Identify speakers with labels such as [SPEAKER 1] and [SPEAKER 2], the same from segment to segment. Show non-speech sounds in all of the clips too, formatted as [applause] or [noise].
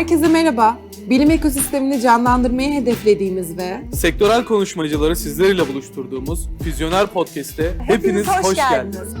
[SPEAKER 1] Herkese merhaba. Bilim ekosistemini canlandırmayı hedeflediğimiz ve
[SPEAKER 2] Sektörel konuşmacıları sizlerle buluşturduğumuz Füzyoner Podcast'te hepiniz, hoş, geldiniz.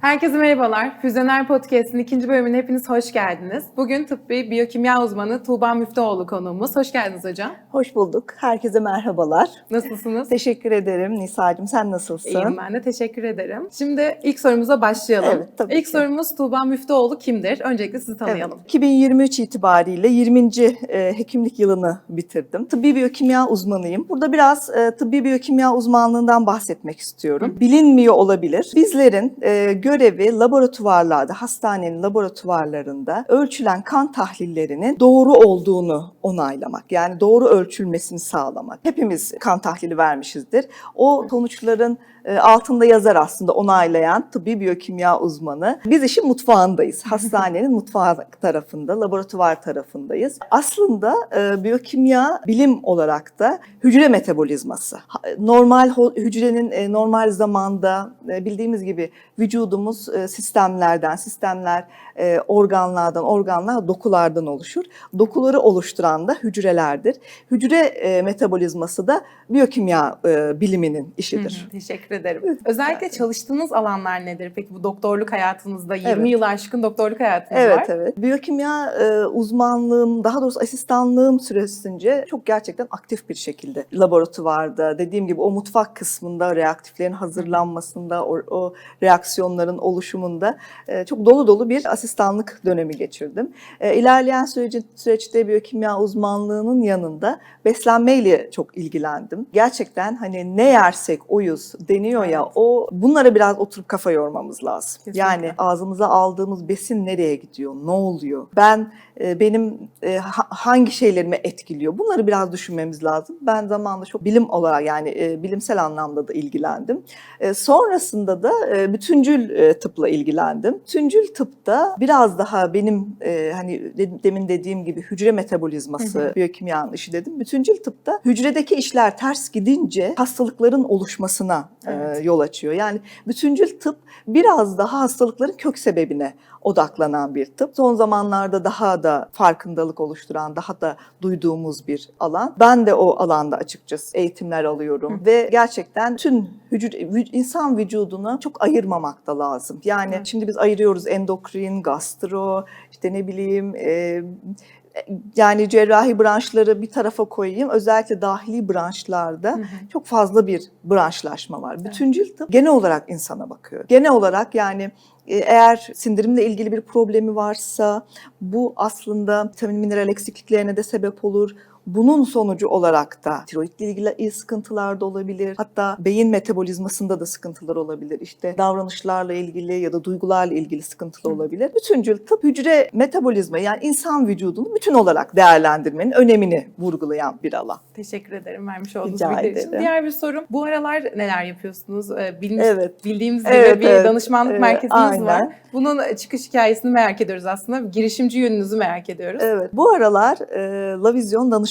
[SPEAKER 1] Herkese merhabalar. Füzyoner Podcast'in ikinci bölümüne hepiniz hoş geldiniz. Bugün tıbbi biyokimya uzmanı Tuğba Müftüoğlu konuğumuz. Hoş geldiniz hocam.
[SPEAKER 3] Hoş bulduk. Herkese merhabalar.
[SPEAKER 1] Nasılsınız? [laughs]
[SPEAKER 3] Teşekkür ederim Nisa'cığım. Sen nasılsın?
[SPEAKER 1] İyiyim ben de. Teşekkür ederim. Şimdi ilk sorumuza başlayalım.
[SPEAKER 3] Evet, tabii
[SPEAKER 1] ilk
[SPEAKER 3] ki.
[SPEAKER 1] sorumuz Tuğba Müftüoğlu kimdir? Öncelikle sizi tanıyalım.
[SPEAKER 3] Evet, 2023 itibariyle 20. e, hekimlik yılını bitirdim. Tıbbi biyokimya uzmanıyım. Burada biraz e, tıbbi biyokimya uzmanlığından bahsetmek istiyorum. Bilinmiyor olabilir. Bizlerin e, görevi laboratuvarlarda, hastanenin laboratuvarlarında ölçülen kan tahlillerinin doğru olduğunu onaylamak. Yani doğru ölçülmesini sağlamak. Hepimiz kan tahlili vermişizdir. O sonuçların altında yazar aslında onaylayan tıbbi biyokimya uzmanı. Biz işin mutfağındayız. Hastanenin mutfağı tarafında, laboratuvar tarafındayız. Aslında e, biyokimya bilim olarak da hücre metabolizması. Ha- Normal hücrenin e, normal zamanda e, bildiğimiz gibi vücudumuz e, sistemlerden, sistemler e, organlardan, organlar dokulardan oluşur. Dokuları oluşturan da hücrelerdir. Hücre e, metabolizması da biyokimya e, biliminin işidir.
[SPEAKER 1] Hı, Teşekkür ederim. Özellikle çalıştığınız alanlar nedir? Peki bu doktorluk hayatınızda 20
[SPEAKER 3] Evet.
[SPEAKER 1] yıl aşkın doktorluk hayatınız
[SPEAKER 3] Evet
[SPEAKER 1] var.
[SPEAKER 3] evet. Biyokimya e, uzmanlığım, daha doğrusu asistanlığım süresince çok gerçekten aktif bir şekilde laboratuvarda, dediğim gibi o mutfak kısmında, reaktiflerin hazırlanmasında, o, o reaksiyonların oluşumunda e, çok dolu dolu bir asistanlık dönemi geçirdim. E, ilerleyen süreci, süreçte biyokimya uzmanlığının yanında beslenmeyle çok ilgilendim. Gerçekten hani ne yersek oyuz deniyor ya o bunlara biraz oturup kafa yormamız lazım.
[SPEAKER 1] Kesinlikle.
[SPEAKER 3] Yani ağzımıza aldığımız besin nereye gidiyor? Ne oluyor? Ben e, benim e, ha- hangi şeylerimi etkiliyor? Bunları biraz düşünmemiz lazım. Ben zamanında çok bilim olarak yani e, bilimsel anlamda da ilgilendim. E, sonrasında da e, bütüncül e, tıpla ilgilendim. Bütüncül tıpta biraz daha benim e, hani de- demin dediğim gibi hücre metabolizması,
[SPEAKER 1] Hı hı.
[SPEAKER 3] biyokimyanın işi dedim. Bütüncül tıpta hücredeki işler ters gidince hastalıkların oluşmasına
[SPEAKER 1] Evet.
[SPEAKER 3] yol açıyor. Yani bütüncül tıp biraz daha hastalıkların kök sebebine odaklanan bir tıp. Son zamanlarda daha da farkındalık oluşturan, daha da duyduğumuz bir alan. Ben de o alanda açıkçası eğitimler alıyorum ve gerçekten tüm hücre, vü- insan vücudunu çok ayırmamak da lazım. Yani
[SPEAKER 1] Evet.
[SPEAKER 3] şimdi biz ayırıyoruz endokrin, gastro, işte ne bileyim e, yani cerrahi branşları bir tarafa koyayım. Özellikle dahili branşlarda
[SPEAKER 1] Hı hı.
[SPEAKER 3] çok fazla bir branşlaşma var. Bütüncül tıp genel olarak insana bakıyor. Genel olarak yani e, eğer sindirimle ilgili bir problemi varsa bu aslında vitamin mineral eksikliklerine de sebep olur. Bunun sonucu olarak da tiroidle ilgili sıkıntılar da olabilir. Hatta beyin metabolizmasında da sıkıntılar olabilir. İşte davranışlarla ilgili ya da duygularla ilgili sıkıntılar olabilir. Bütüncül tıp hücre metabolizma yani insan vücudunu bütün olarak değerlendirmenin önemini vurgulayan bir alan.
[SPEAKER 1] Teşekkür ederim vermiş olduğunuz bilgiler için. Diğer bir sorum. Bu aralar neler yapıyorsunuz? Ee, Bilmiş,
[SPEAKER 3] Evet.
[SPEAKER 1] Bildiğimiz gibi
[SPEAKER 3] Evet,
[SPEAKER 1] bir
[SPEAKER 3] evet.
[SPEAKER 1] danışmanlık
[SPEAKER 3] Ee,
[SPEAKER 1] merkeziniz
[SPEAKER 3] aynen.
[SPEAKER 1] var. Bunun çıkış hikayesini merak ediyoruz aslında. Girişimci yönünüzü merak ediyoruz.
[SPEAKER 3] Evet. Bu aralar e, Lavizyon Danışmanlık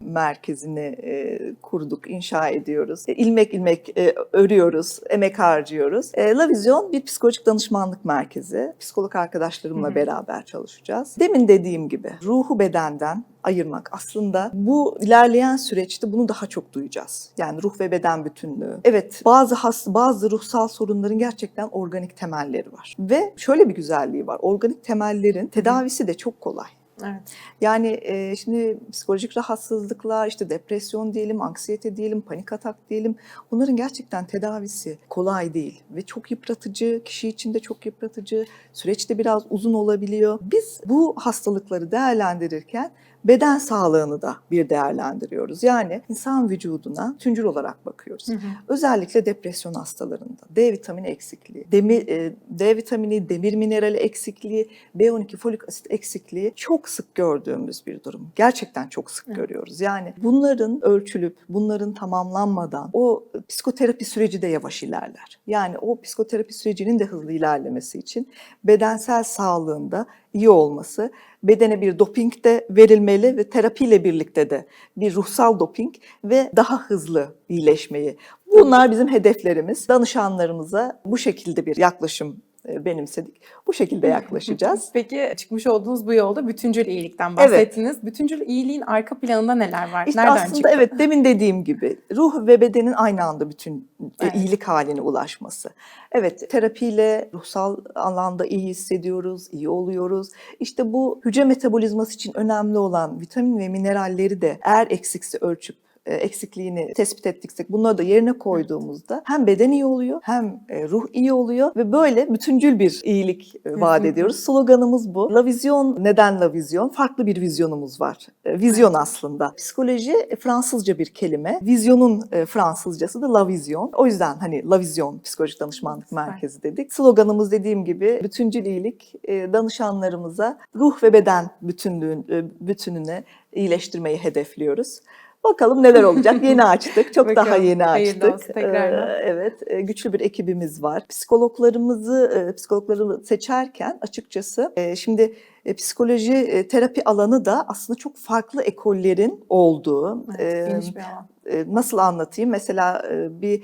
[SPEAKER 3] Merkezi'ni e, kurduk, inşa ediyoruz. E, ilmek ilmek e, örüyoruz, emek harcıyoruz. E, Lavizyon bir psikolojik danışmanlık merkezi. Psikolog arkadaşlarımla beraber çalışacağız. Demin dediğim gibi ruhu bedenden ayırmak aslında bu ilerleyen süreçte bunu daha çok duyacağız. Yani ruh ve beden bütünlüğü. Evet bazı has, bazı ruhsal sorunların gerçekten organik temelleri var. Ve şöyle bir güzelliği var. Organik temellerin tedavisi de çok kolay.
[SPEAKER 1] Evet.
[SPEAKER 3] Yani e, şimdi psikolojik rahatsızlıklar, işte depresyon diyelim, anksiyete diyelim, panik atak diyelim. Bunların gerçekten tedavisi kolay değil ve çok yıpratıcı, kişi için de çok yıpratıcı, süreçte biraz uzun olabiliyor. Biz bu hastalıkları değerlendirirken beden sağlığını da bir değerlendiriyoruz. Yani insan vücuduna tüncül olarak bakıyoruz.
[SPEAKER 1] Hı hı.
[SPEAKER 3] Özellikle depresyon hastalarında D vitamini eksikliği, demir, e, D vitamini, demir minerali eksikliği, B12 folik asit eksikliği çok sık gördüğümüz bir durum. Gerçekten çok sık
[SPEAKER 1] Evet.
[SPEAKER 3] görüyoruz. Yani bunların ölçülüp bunların tamamlanmadan o psikoterapi süreci de yavaş ilerler. Yani o psikoterapi sürecinin de hızlı ilerlemesi için bedensel sağlığında iyi olması, bedene bir doping de verilmeli ve terapiyle birlikte de bir ruhsal doping ve daha hızlı iyileşmeyi. Bu Bunlar bizim hedeflerimiz. Danışanlarımıza bu şekilde bir yaklaşım benimsedik. Bu şekilde yaklaşacağız. [laughs]
[SPEAKER 1] Peki çıkmış olduğunuz bu yolda bütüncül iyilikten bahsettiniz. Bütüncül iyiliğin arka planında neler var?
[SPEAKER 3] İşte
[SPEAKER 1] Nereden
[SPEAKER 3] aslında
[SPEAKER 1] çıktı?
[SPEAKER 3] evet demin dediğim gibi ruh ve bedenin aynı anda bütün e,
[SPEAKER 1] Evet.
[SPEAKER 3] iyilik haline ulaşması. Evet terapiyle ruhsal alanda iyi hissediyoruz, iyi oluyoruz. İşte bu hücre metabolizması için önemli olan vitamin ve mineralleri de eğer eksikse ölçüp e, eksikliğini tespit ettiksek bunları da yerine koyduğumuzda hem beden iyi oluyor hem e, ruh iyi oluyor ve böyle bütüncül bir iyilik e, vaat ediyoruz. Sloganımız bu. La vizyon neden la vizyon? Farklı bir vizyonumuz var. E, Vizyon aslında. Psikoloji e, Fransızca bir kelime. Vizyonun e, Fransızcası da la vizyon. O yüzden hani la vizyon psikolojik danışmanlık merkezi dedik. Sloganımız dediğim gibi bütüncül iyilik e, danışanlarımıza ruh ve beden bütünlüğün e, bütününe iyileştirmeyi hedefliyoruz. Bakalım neler olacak. Yeni [laughs] açtık. Çok daha
[SPEAKER 1] Bakalım.
[SPEAKER 3] yeni
[SPEAKER 1] Hayırlı
[SPEAKER 3] açtık.
[SPEAKER 1] tekrardan.
[SPEAKER 3] Ee, evet, e, güçlü bir ekibimiz var. Psikologlarımızı, e, psikologları seçerken açıkçası e, şimdi e, psikoloji e, terapi alanı da aslında çok farklı ekollerin olduğu.
[SPEAKER 1] Evet,
[SPEAKER 3] e,
[SPEAKER 1] geniş bir alan.
[SPEAKER 3] e, nasıl anlatayım? Mesela e, bir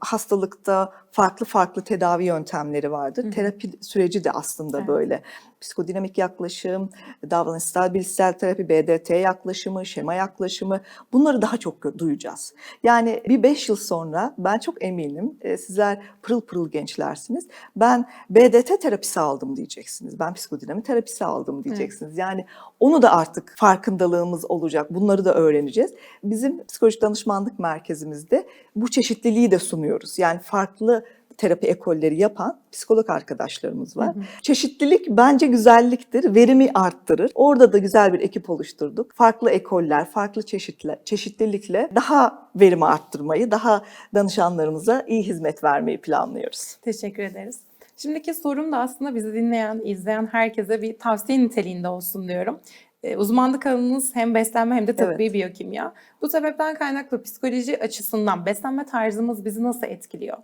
[SPEAKER 3] hastalıkta farklı farklı tedavi yöntemleri vardır.
[SPEAKER 1] Hı.
[SPEAKER 3] Terapi süreci de aslında
[SPEAKER 1] Evet.
[SPEAKER 3] böyle. Psikodinamik yaklaşım, davranışsal bilişsel terapi, BDT yaklaşımı, şema yaklaşımı bunları daha çok duyacağız. Yani bir beş yıl sonra ben çok eminim sizler pırıl pırıl gençlersiniz. Ben BDT terapisi aldım diyeceksiniz. Ben psikodinamik terapisi aldım diyeceksiniz. Yani onu da artık farkındalığımız olacak. Bunları da öğreneceğiz. Bizim psikolojik danışmanlık merkezimizde bu çeşitliliği de sunuyoruz. Yani farklı terapi ekolleri yapan psikolog arkadaşlarımız var.
[SPEAKER 1] Hı hı.
[SPEAKER 3] Çeşitlilik bence güzelliktir, verimi arttırır. Orada da güzel bir ekip oluşturduk. Farklı ekoller, farklı çeşitler, çeşitlilikle daha verimi arttırmayı, daha danışanlarımıza iyi hizmet vermeyi planlıyoruz.
[SPEAKER 1] Teşekkür ederiz. Şimdiki sorum da aslında bizi dinleyen, izleyen herkese bir tavsiye niteliğinde olsun diyorum. Ee, uzmanlık alanınız hem beslenme hem de tıbbi biyokimya. Bu sebepten kaynaklı psikoloji açısından beslenme tarzımız bizi nasıl etkiliyor?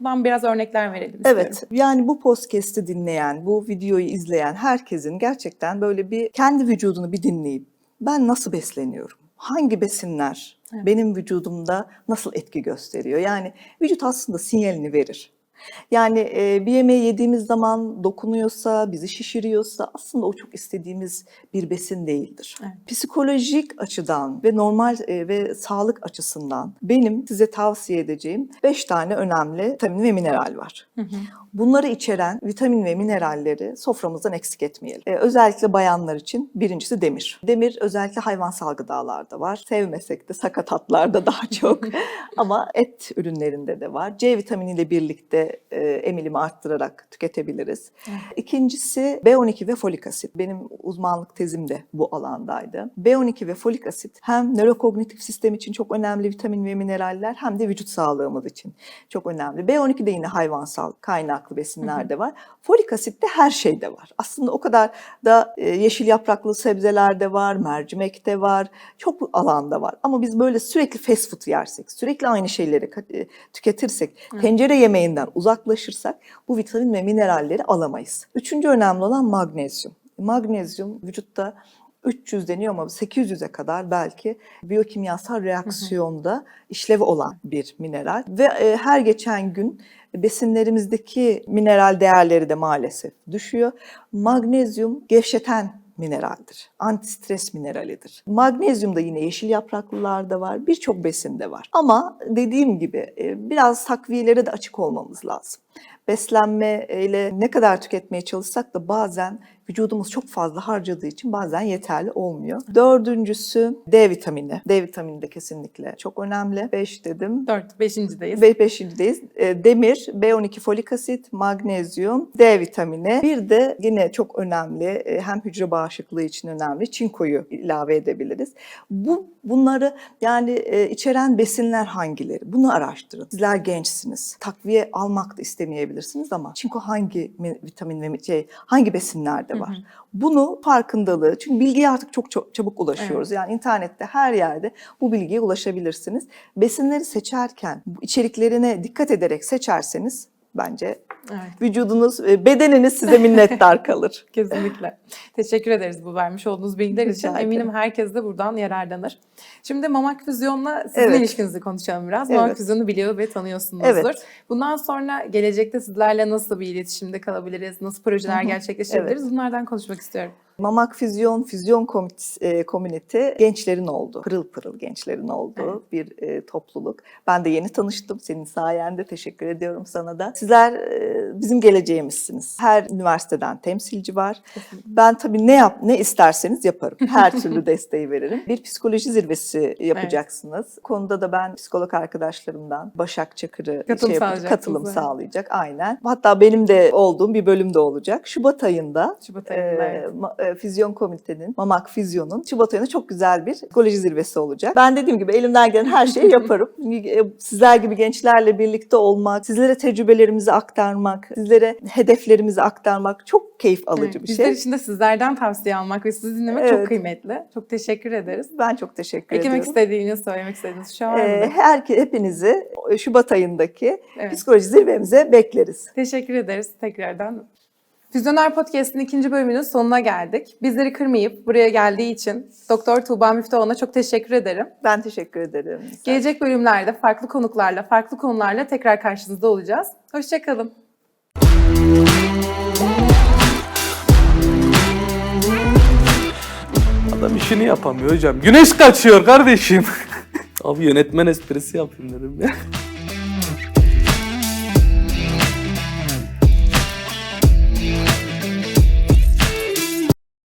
[SPEAKER 1] Bundan biraz örnekler verelim istiyorum.
[SPEAKER 3] Evet, yani bu podcast'i dinleyen, bu videoyu izleyen herkesin gerçekten böyle bir kendi vücudunu bir dinleyip ben nasıl besleniyorum? Hangi besinler
[SPEAKER 1] Evet.
[SPEAKER 3] benim vücudumda nasıl etki gösteriyor? Yani vücut aslında sinyalini verir. Yani e, bir yemeği yediğimiz zaman dokunuyorsa, bizi şişiriyorsa aslında o çok istediğimiz bir besin değildir.
[SPEAKER 1] Evet.
[SPEAKER 3] Psikolojik açıdan ve normal e, ve sağlık açısından benim size tavsiye edeceğim 5 tane önemli vitamin ve mineral var.
[SPEAKER 1] Hı hı.
[SPEAKER 3] Bunları içeren vitamin ve mineralleri soframızdan eksik etmeyelim. Ee, özellikle bayanlar için birincisi demir. Demir özellikle hayvansal gıdalarda var. Sevmesek de sakatatlarda daha çok [laughs] ama et ürünlerinde de var. C vitaminiyle birlikte e, emilimi arttırarak tüketebiliriz.
[SPEAKER 1] Evet.
[SPEAKER 3] İkincisi B12 ve folik asit. Benim uzmanlık tezim de bu alandaydı. B12 ve folik asit hem nörokognitif sistem için çok önemli vitamin ve mineraller hem de vücut sağlığımız için çok önemli. B12 de yine hayvansal kaynaklı besinlerde var. Folik asit de her şeyde var. Aslında o kadar da e, yeşil yapraklı sebzelerde var, mercimekte var, çok alanda var. Ama biz böyle sürekli fast food yersek, sürekli aynı şeyleri e, tüketirsek, tencere yemeğinden uzaklaşırsak bu vitamin ve mineralleri alamayız. Üçüncü önemli olan magnezyum. Magnezyum vücutta 300 deniyor ama 800'e kadar belki biyokimyasal reaksiyonda işlevi olan bir mineral ve e, her geçen gün besinlerimizdeki mineral değerleri de maalesef düşüyor. Magnezyum gevşeten mineraldir. Antistres mineralidir. Magnezyum da yine yeşil yapraklılarda var. Birçok besinde var. Ama dediğim gibi e, biraz takviyelere de açık olmamız lazım. Beslenme ile ne kadar tüketmeye çalışsak da bazen vücudumuz çok fazla harcadığı için bazen yeterli olmuyor. Dördüncüsü D vitamini. D vitamini de kesinlikle çok önemli. Beş dedim.
[SPEAKER 1] Dört, beşincideyiz.
[SPEAKER 3] Ve beşincideyiz. E, Demir, B12 folik asit, magnezyum, D vitamini. Bir de yine çok önemli, e, hem hücre bağışıklığı için önemli, çinkoyu ilave edebiliriz. Bu Bunları yani e, içeren besinler hangileri? Bunu araştırın. Sizler gençsiniz. Takviye almak da istemeyebilirsiniz ama çinko hangi mi- vitamin ve şey, hangi besinlerde
[SPEAKER 1] Hı
[SPEAKER 3] var?
[SPEAKER 1] hı.
[SPEAKER 3] Bunu farkındalığı, çünkü bilgiye artık çok, çok çabuk ulaşıyoruz. Yani internette her yerde bu bilgiye ulaşabilirsiniz. Besinleri seçerken içeriklerine dikkat ederek seçerseniz bence
[SPEAKER 1] Evet.
[SPEAKER 3] vücudunuz, e, bedeniniz size minnettar [laughs] kalır.
[SPEAKER 1] Kesinlikle. Teşekkür ederiz bu vermiş olduğunuz bilgiler
[SPEAKER 3] Rica
[SPEAKER 1] için.
[SPEAKER 3] ederim.
[SPEAKER 1] Eminim herkes de buradan yararlanır. Şimdi Mamak Füzyon'la sizin
[SPEAKER 3] Evet.
[SPEAKER 1] ilişkinizi konuşalım biraz. Mamak
[SPEAKER 3] Evet.
[SPEAKER 1] Füzyon'u biliyor ve tanıyorsunuzdur.
[SPEAKER 3] Evet.
[SPEAKER 1] Bundan sonra gelecekte sizlerle nasıl bir iletişimde kalabiliriz? Nasıl projeler gerçekleştirebiliriz? Bunlardan konuşmak istiyorum.
[SPEAKER 3] Mamak Füzyon, Füzyon Komit- e, Komünite gençlerin olduğu, pırıl pırıl gençlerin olduğu bir e, topluluk. Ben de yeni tanıştım. Senin sayende teşekkür ediyorum sana da. Sizler e, bizim geleceğimizsiniz. Her üniversiteden temsilci var. Ben tabii ne yap ne isterseniz yaparım. Her türlü [laughs] desteği veririm. Bir psikoloji zirvesi yapacaksınız. Konuda da ben psikolog arkadaşlarımdan Başak Çakır'ı
[SPEAKER 1] Katılım
[SPEAKER 3] yapacak-
[SPEAKER 1] sağlayacaksınız,
[SPEAKER 3] katılım
[SPEAKER 1] evet.
[SPEAKER 3] sağlayacak. Aynen. Hatta benim de olduğum bir bölüm de olacak. Şubat ayında
[SPEAKER 1] Şubat ayında,
[SPEAKER 3] e,
[SPEAKER 1] evet.
[SPEAKER 3] E, Füzyon Komite'nin, Mamak Füzyon'un Şubat ayında çok güzel bir psikoloji zirvesi olacak. Ben dediğim gibi elimden gelen her şeyi [laughs] yaparım. E, Sizler gibi gençlerle birlikte olmak, sizlere tecrübelerimizi aktarmak, sizlere hedeflerimizi aktarmak çok keyif alıcı
[SPEAKER 1] Evet,
[SPEAKER 3] bir
[SPEAKER 1] Bizler
[SPEAKER 3] şey.
[SPEAKER 1] için de sizlerden tavsiye almak ve sizi dinlemek çok
[SPEAKER 3] Evet.
[SPEAKER 1] kıymetli. Çok teşekkür ederiz.
[SPEAKER 3] Ben çok teşekkür
[SPEAKER 1] Eklemek
[SPEAKER 3] ediyorum.
[SPEAKER 1] istediğiniz, söylemek istediğiniz şu an
[SPEAKER 3] Ee, her hepinizi Şubat ayındaki
[SPEAKER 1] Evet.
[SPEAKER 3] psikoloji zirvemize bekleriz.
[SPEAKER 1] Teşekkür ederiz tekrardan. Füzyoner Podcast'in ikinci bölümünün sonuna geldik. Bizleri kırmayıp buraya geldiği için Doktor Tuğba Müftüoğlu'na çok teşekkür ederim.
[SPEAKER 3] Ben teşekkür ederim.
[SPEAKER 1] Gelecek bölümlerde farklı konuklarla, farklı konularla tekrar karşınızda olacağız. Hoşçakalın.
[SPEAKER 2] Adam işini yapamıyor hocam. Güneş kaçıyor kardeşim. Abi yönetmen esprisi yapayım dedim ya.